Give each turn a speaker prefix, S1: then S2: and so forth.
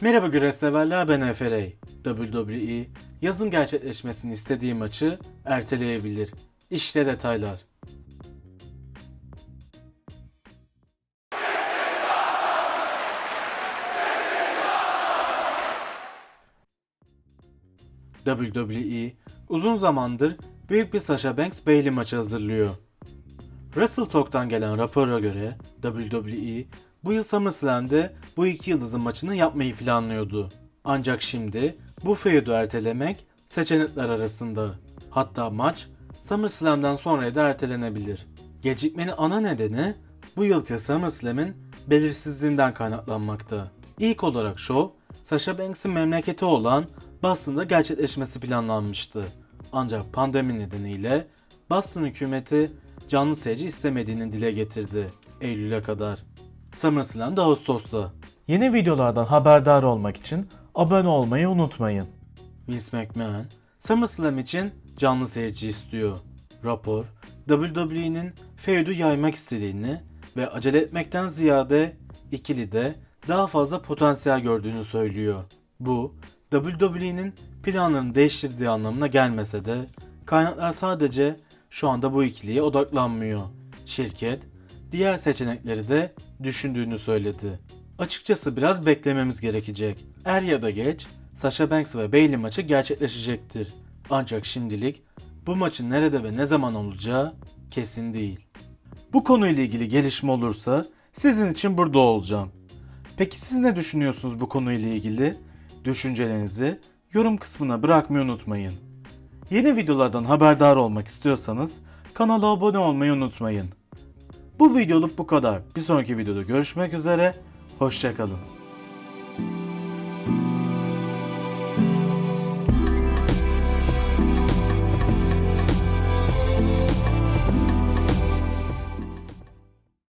S1: Merhaba güreş severler ben Efe Rey. WWE yazın gerçekleşmesini istediği maçı erteleyebilir. İşte detaylar. WWE uzun zamandır büyük bir Sasha Banks Bayley maçı hazırlıyor. Wrestle Talk'tan gelen rapora göre WWE bu yıl SummerSlam'de bu iki yıldızın maçını yapmayı planlıyordu. Ancak şimdi bu feud'u ertelemek seçenekler arasında. Hatta maç SummerSlam'dan sonraya da ertelenebilir. Gecikmenin ana nedeni bu yılki SummerSlam'in belirsizliğinden kaynaklanmakta. İlk olarak show Sasha Banks'in memleketi olan Boston'da gerçekleşmesi planlanmıştı. Ancak pandemi nedeniyle Boston hükümeti canlı seyirci istemediğini dile getirdi Eylül'e kadar. SummerSlam da Ağustos'ta. Yeni videolardan haberdar olmak için abone olmayı unutmayın. Vince McMahon SummerSlam için canlı seyirci istiyor. Rapor WWE'nin feud'u yaymak istediğini ve acele etmekten ziyade ikili de daha fazla potansiyel gördüğünü söylüyor. Bu WWE'nin planlarını değiştirdiği anlamına gelmese de kaynaklar sadece şu anda bu ikiliye odaklanmıyor. Şirket diğer seçenekleri de düşündüğünü söyledi. Açıkçası biraz beklememiz gerekecek. Er ya da geç Sasha Banks ve Bayley maçı gerçekleşecektir. Ancak şimdilik bu maçın nerede ve ne zaman olacağı kesin değil. Bu konuyla ilgili gelişme olursa sizin için burada olacağım. Peki siz ne düşünüyorsunuz bu konuyla ilgili? Düşüncelerinizi yorum kısmına bırakmayı unutmayın. Yeni videolardan haberdar olmak istiyorsanız kanala abone olmayı unutmayın. Bu videoluk bu kadar. Bir sonraki videoda görüşmek üzere. Hoşçakalın.